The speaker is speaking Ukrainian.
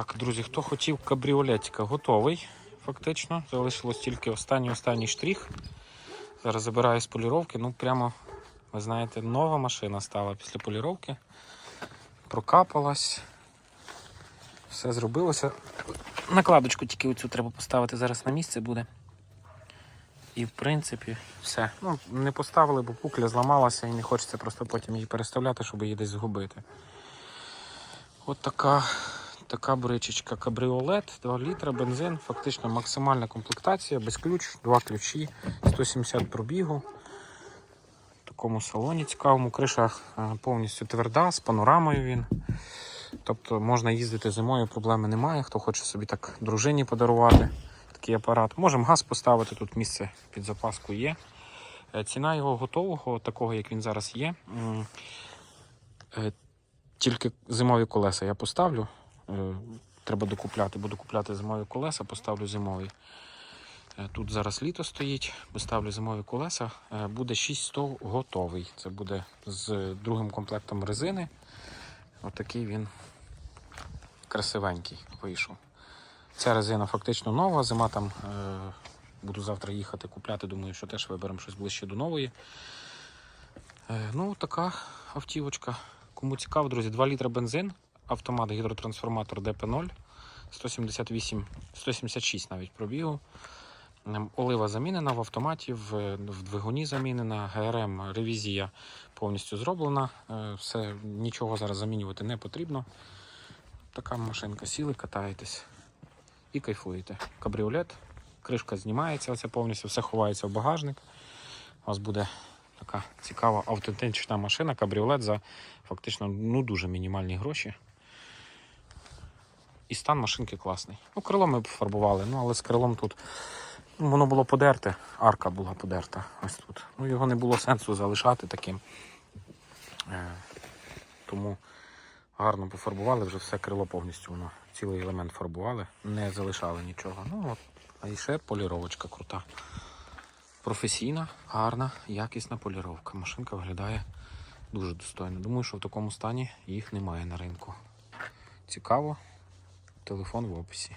Так, друзі, хто хотів кабріолетика, готовий. Фактично, залишилось тільки останній останній штрих. Зараз забираю з поліровки. Ну, прямо, ви знаєте, нова машина стала після поліровки. Прокапалась. Все зробилося. Накладочку тільки оцю треба поставити зараз на місце буде. І в принципі все. Ну, не поставили, бо пукля зламалася і не хочеться просто потім її переставляти, щоб її десь згубити. От така, така бричечка кабріолет, 2 літра, бензин, фактично максимальна комплектація, без ключ, два ключі, 170 пробігу. В такому салоні цікавому. Криша е, повністю тверда, з панорамою він. Тобто можна їздити зимою, проблеми немає. Хто хоче собі так дружині подарувати такий апарат. Можемо газ поставити, тут місце під запаску є. Е, Ціна його готового, такого як він зараз є. е, Тільки зимові колеса я поставлю. Е, Треба докупляти, буду купляти зимові колеса, поставлю зимовий. Е, Тут зараз літо стоїть, поставлю зимові колеса. Е, Буде 6100 готовий. Це буде з другим комплектом резини. Отакий він красивенький вийшов. Ця резина фактично нова, зима там буду завтра їхати купляти. Думаю, що теж виберемо щось ближче до нової. Ну, така автівочка. Кому цікаво, друзі, 2 літра бензин, автомат гідротрансформатор ДП0, 178, 176 навіть пробігу. Ем, Олива замінена в автоматі, в, двигуні замінена, ГРМ ревізія повністю зроблена. Е, Все, нічого зараз замінювати не потрібно. Така машинка, сіли, катаєтесь і кайфуєте. Кабріолет, кришка знімається, оце повністю все ховається в багажник. У вас буде така цікава автентична машина, кабріолет за фактично ну, дуже мінімальні гроші. І стан машинки класний. Ну, крило ми б фарбували, ну але з крилом тут воно було подерте, арка була подерта. Ось тут. Ну, його не було сенсу залишати таким. Е, тому гарно пофарбували, вже все крило повністю воно. Цілий елемент фарбували, не залишали нічого. Ну от, а ще поліровочка крута. Професійна, гарна, якісна поліровка. Машинка виглядає дуже достойно. Думаю, що в такому стані їх немає на ринку. Цікаво. Телефон в описі.